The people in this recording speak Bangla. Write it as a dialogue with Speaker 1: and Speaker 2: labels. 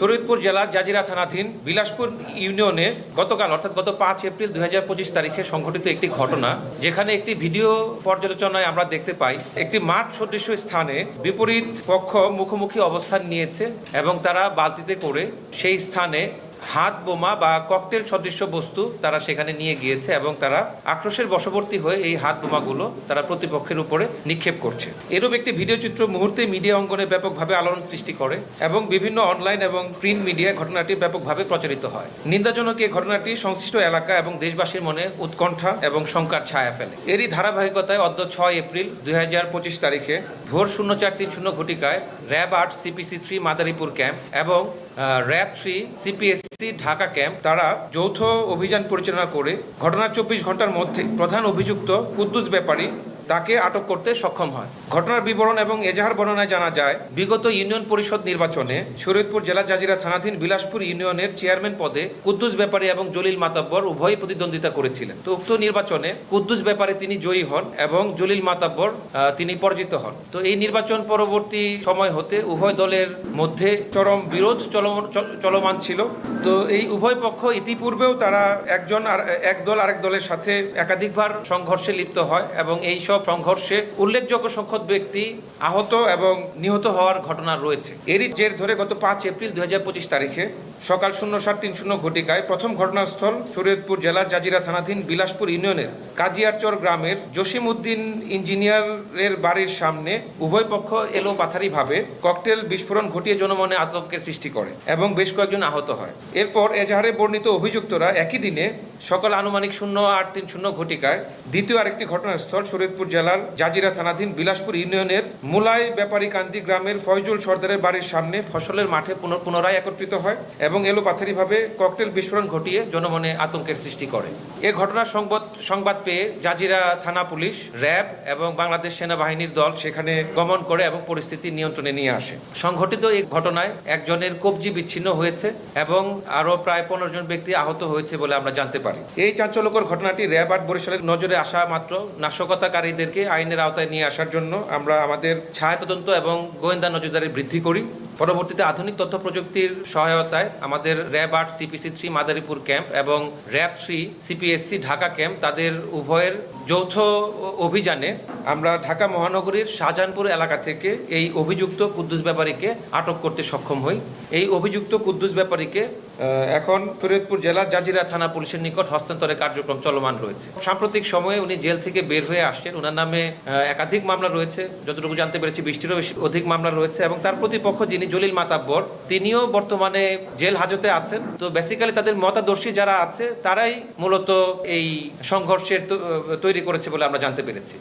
Speaker 1: শরীয়তপুর জেলার জাজিরা থানাধীন বিলাসপুর ইউনিয়নে গতকাল, অর্থাৎ গত পাঁচ এপ্রিল দুই হাজার পঁচিশ তারিখে সংঘটিত একটি ঘটনা, যেখানে একটি ভিডিও পর্যালোচনায় আমরা দেখতে পাই, একটি মাঠ সদৃশ্য স্থানে বিপরীত পক্ষ মুখোমুখি অবস্থান নিয়েছে এবং তারা বালতিতে করে সেই স্থানে হাত, বোমা বা ককটেল সদৃশ্য বস্তু তারা সেখানে নিয়ে গিয়েছে এবং তারা আক্রোশের বশবর্তী হয়ে এই হাত, বোমাগুলো তারা প্রতিপক্ষের উপরে নিক্ষেপ করছে। এরূপ একটি ভিডিও চিত্র মুহূর্তে মিডিয়া অঙ্গনে ব্যাপকভাবে আলোড়ন সৃষ্টি করে এবং বিভিন্ন অনলাইন এবং প্রিন্ট মিডিয়ায় ঘটনাটি ব্যাপকভাবে প্রচারিত হয়। নিন্দাজনক এই ঘটনাটি সংশ্লিষ্ট এলাকা এবং দেশবাসীর মনে উৎকণ্ঠা এবং শঙ্কার ছায়া ফেলে। এরই ধারাবাহিকতায় অদ্য ছয় এপ্রিল দুই হাজার পঁচিশ তারিখে ভোর শূন্য চার তিন শূন্য ঘটিকায় র্যাব আট সিপিসি থ্রি মাদারীপুর ক্যাম্প এবং RAB three CPSC Dhaka camp তারা যৌথ অভিযান পরিচালনা করে। ঘটনার চব্বিশ ঘণ্টার মধ্যে প্রধান অভিযুক্ত কুদ্দুস ব্যাপারী তাকে আটক করতে সক্ষম হয়। ঘটনার বিবরণ এবং এজাহার বর্ণনায় জানা যায়, বিগত ইউনিয়ন পরিষদ নির্বাচনে শরীয়তপুর জেলা জাজিরা থানাধীন বিলাসপুর ইউনিয়নের চেয়ারম্যান পদে কুদ্দুস ব্যাপারী এবং জলিল মাতাব্বর উভয়ই প্রতিদ্বন্দ্বিতা করেছিলেন। তো উক্ত নির্বাচনে কুদ্দুস ব্যাপারী তিনি জয়ী হন এবং জলিল মাতাব্বর তিনি পরাজিত হন। তো এই নির্বাচন পরবর্তী সময় হতে উভয় দলের মধ্যে চরম বিরোধ চলমান চল- চলমান ছিল। তো এই উভয় পক্ষ ইতিপূর্বেও তারা একজন আর, এক দল আরেক দলের সাথে একাধিকবার সংঘর্ষে লিপ্ত হয় এবং এই সব সংঘর্ষে উল্লেখযোগ্য সংখ্যক ব্যক্তি আহত এবং নিহত হওয়ার ঘটনা রয়েছে। এরই জের ধরে গত পাঁচ এপ্রিল দুই তারিখে সকাল শূন্য সাত তিন শূন্য ঘটিকায় প্রথম ঘটনাস্থল শরীয়তপুর জেলার জাজিরা থানাধীন বিলাসপুর ইউনিয়নের কাজিয়ারচর গ্রামের জসিম উদ্দিন ইঞ্জিনিয়ারের বাড়ির সামনে উভয় পক্ষ এলো পাথারিভাবে ককটেল বিস্ফোরণ ঘটিয়ে জনমনে আতঙ্কের সৃষ্টি করে এবং বেশ কয়েকজন আহত হয়। এরপর এজাহারে বর্ণিত অভিযুক্তরা একই দিনে সকাল আনুমানিক শূন্য আট তিন শূন্য ঘটিকায় দ্বিতীয় আরেকটি ঘটনাস্থল শরীয়তপুর জেলার জাজিরা থানাধীন বিলাসপুর ইউনিয়নের মুলাই ব্যাপারী কান্দি গ্রামের ফয়জুল সর্দারের বাড়ির সামনে ফসলের মাঠে পুনঃ- পুনরায় একত্রিত হয় এবং এলো পাথারিভাবে ককটেল বিস্ফোরণ ঘটিয়ে জনমনে আতঙ্কের সৃষ্টি করে। এ ঘটনার সংবাদ সংবাদ পেয়ে জাজিরা থানা পুলিশ, র্যাব এবং বাংলাদেশ সেনাবাহিনীর দল সেখানে গমন করে এবং পরিস্থিতি নিয়ন্ত্রণে নিয়ে আসে। সংঘটিত এই ঘটনায় একজনের কবজি বিচ্ছিন্ন হয়েছে এবং আরও প্রায় পনেরো জন ব্যক্তি আহত হয়েছে বলে আমরা জানতে পারি এই চাঞ্চল্যকর ঘটনাটি র্যাব বরিশালের নজরে আসা মাত্র নাশকতাকারীদেরকে আইনের আওতায় নিয়ে আসার জন্য আমরা আমাদের ছায়া তদন্ত এবং গোয়েন্দা নজরদারি বৃদ্ধি করি। পরবর্তীতে আধুনিক তথ্য প্রযুক্তির সহায়তায় আমাদের র্যাব আট সিপিসি থ্রি মাদারীপুর ক্যাম্প এবং RAB three CPSC Dhaka camp তাদের উভয়ের যৌথ অভিযানে আমরা ঢাকা মহানগরীর শাহজাহানপুর এলাকা থেকে এই অভিযুক্ত কুদ্দুস ব্যাপারীকে আটক করতে সক্ষম হই। এই অভিযুক্ত কুদ্দুস ব্যাপারীকে এখন ফরিদপুর জেলার জাজিরা থানা পুলিশের নিকট হস্তান্তরের কার্যক্রম চলমান রয়েছে। সাম্প্রতিক সময়ে উনি জেল থেকে বের হয়ে আসছেন। ওনার নামে একাধিক মামলা রয়েছে। যতটুকু জানতে পেরেছি বৃষ্টিরও অধিক মামলা রয়েছে এবং তার প্রতিপক্ষ যিনি জলিল মাতাব্বর তিনিও বর্তমানে জেল হাজতে আছেন। তো বেসিক্যালি তাদের মতাদর্শী যারা আছে, তারাই মূলত এই সংঘর্ষের তৈরি করেছে বলে আমরা জানতে পেরেছি।